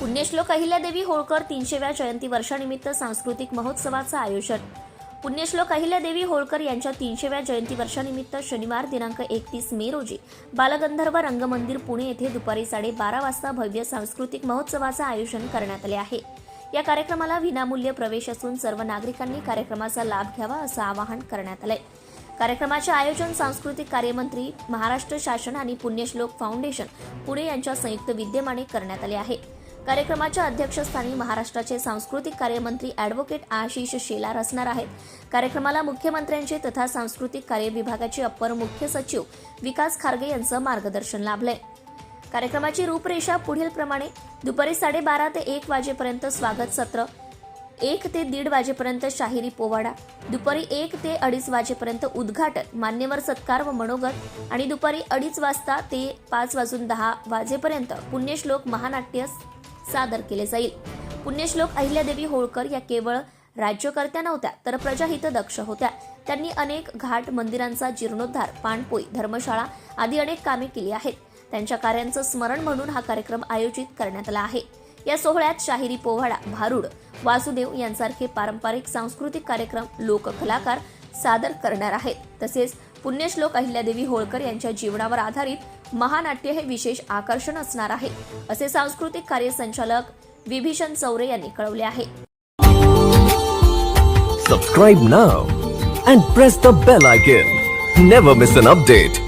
पुण्यश्लोक अहिल्यादेवी होळकर तीनशेव्या जयंती वर्षानिमित्त सांस्कृतिक महोत्सवाचं आयोजन. पुण्यश्लोक अहिल्यादेवी होळकर यांच्या तीनशेव्या जयंती वर्षानिमित्त शनिवार दिनांक एकतीस मे रोजी बालगंधर्व रंगमंदिर पुणे येथे दुपारी साडेबारा वाजता भव्य सांस्कृतिक महोत्सवाचं आयोजन करण्यात आले आहे. या कार्यक्रमाला विनामूल्य प्रवेश असून सर्व नागरिकांनी कार्यक्रमाचा लाभ घ्यावा असं आवाहन करण्यात आलंय. कार्यक्रमाचे आयोजन सांस्कृतिक कार्यमंत्री महाराष्ट्र शासन आणि पुण्यश्लोक फाउंडेशन पुणे यांच्या संयुक्त विद्यमाने करण्यात आले आहे. कार्यक्रमाच्या अध्यक्षस्थानी महाराष्ट्राचे सांस्कृतिक कार्यमंत्री ॲडव्होकेट आशिष शेलार असणार आहेत. कार्यक्रमाला मुख्यमंत्र्यांचे तथा सांस्कृतिक कार्य विभागाचे अप्पर मुख्य सचिव विकास खारगे यांचं मार्गदर्शन लाभलंय. कार्यक्रमाची रूपरेषा पुढील प्रमाणे दुपारी साडेबारा ते एक वाजेपर्यंत स्वागत सत्र एक ते दीड वाजेपर्यंत शाहिरी पोवाडा दुपारी एक ते अडीच वाजेपर्यंत उद्घाटन मान्यवर सत्कार व मनोगत आणि दुपारी अडीच वाजता ते पाच वाजून दहा वाजेपर्यंत पुण्यश्लोक महानाट्य सादर केले जाईल. पुण्यश्लोक अहिल्यादेवी होळकर या केवळ राज्यकर्त्या नव्हत्या तर प्रजाहित दक्ष होत्या. त्यांनी अनेक घाट मंदिरांचा जीर्णोद्धार पाणपोई धर्मशाळा आदी अनेक कामे केली आहेत. त्यांच्या कार्यांचं स्मरण म्हणून हा कार्यक्रम आयोजित करण्यात आला आहे. या सोहळ्यात शाहिरी पोवाडा भारूड वासुदेव यांसारखे पारंपरिक सांस्कृतिक कार्यक्रम लोककलाकार सादर करणार आहेत. तसेच पुण्यश्लोक अहिल्यादेवी होळकर यांच्या जीवनावर आधारित महानाट्य हे विशेष आकर्षण असणार आहे असे सांस्कृतिक कार्य संचालक विभीषण चौरे यांनी कळवले आहे. Subscribe now and press the bell icon never miss an update